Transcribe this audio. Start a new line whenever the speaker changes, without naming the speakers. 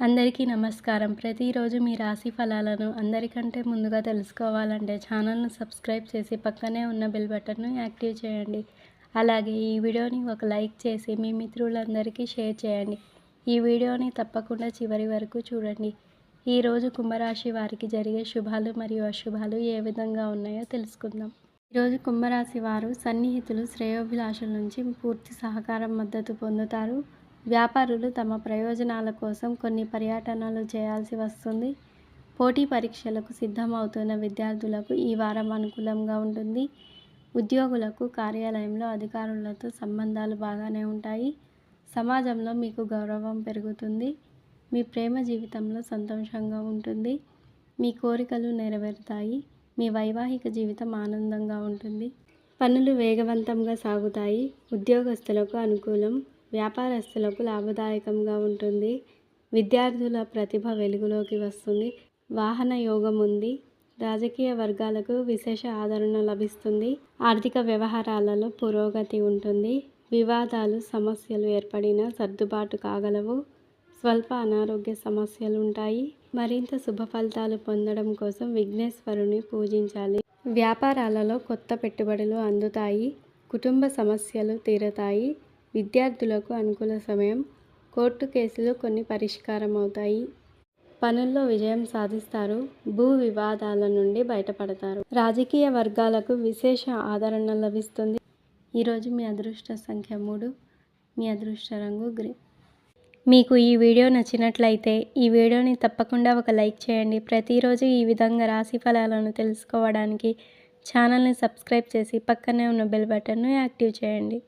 అందరికీ నమస్కారం. ప్రతిరోజు మీ రాశి ఫలాలను అందరికంటే ముందుగా తెలుసుకోవాలంటే ఛానల్ను సబ్స్క్రైబ్ చేసి పక్కనే ఉన్న బెల్ బటన్ను యాక్టివ్ చేయండి. అలాగే ఈ వీడియోని ఒక లైక్ చేసి మీ మిత్రులందరికీ షేర్ చేయండి. ఈ వీడియోని తప్పకుండా చివరి వరకు చూడండి. ఈరోజు కుంభరాశి వారికి జరిగే శుభాలు మరియు అశుభాలు ఏ విధంగా ఉన్నాయో తెలుసుకుందాం. ఈరోజు కుంభరాశి వారు సన్నిహితులు శ్రేయోభిలాషుల నుంచి పూర్తి సహకారం మద్దతు పొందుతారు. వ్యాపారులు తమ ప్రయోజనాల కోసం కొన్ని పర్యటనలు చేయాల్సి వస్తుంది. పోటీ పరీక్షలకు సిద్ధమవుతున్న విద్యార్థులకు ఈ వారం అనుకూలంగా ఉంటుంది. ఉద్యోగులకు కార్యాలయంలో అధికారులతో సంబంధాలు బాగానే ఉంటాయి. సమాజంలో మీకు గౌరవం పెరుగుతుంది. మీ ప్రేమ జీవితంలో సంతోషంగా ఉంటుంది. మీ కోరికలు నెరవేరుతాయి. మీ వైవాహిక జీవితం ఆనందంగా ఉంటుంది. పనులు వేగవంతంగా సాగుతాయి. ఉద్యోగస్తులకు అనుకూలం వ్యాపారస్తులకు లాభదాయకంగా ఉంటుంది. విద్యార్థుల ప్రతిభ వెలుగులోకి వస్తుంది. వాహన యోగం ఉంది. రాజకీయ వర్గాలకు విశేష ఆదరణ లభిస్తుంది. ఆర్థిక వ్యవహారాలలో పురోగతి ఉంటుంది. వివాదాలు సమస్యలు ఏర్పడినా సర్దుబాటు కాగలవు. స్వల్ప అనారోగ్య సమస్యలు ఉంటాయి మరింత శుభ ఫలితాలు పొందడం కోసం విఘ్నేశ్వరుని పూజించాలి. వ్యాపారాలలో కొత్త పెట్టుబడులు అందుతాయి. కుటుంబ సమస్యలు తీరతాయి. విద్యార్థులకు అనుకూల సమయం కోర్టు కేసులు కొన్ని పరిష్కారం అవుతాయి పనుల్లో విజయం సాధిస్తారు భూ వివాదాల నుండి బయటపడతారు. రాజకీయ వర్గాలకు విశేష ఆదరణ లభిస్తుంది. ఈరోజు మీ అదృష్ట సంఖ్య మూడు మీ అదృష్ట రంగు గ్రే. మీకు ఈ వీడియో నచ్చినట్లయితే ఈ వీడియోని తప్పకుండా ఒక లైక్ చేయండి. ప్రతిరోజు ఈ విధంగా రాశి ఫలాలను తెలుసుకోవడానికి ఛానల్ని సబ్స్క్రైబ్ చేసి పక్కనే ఉన్న బెల్ బటన్ను యాక్టివ్ చేయండి.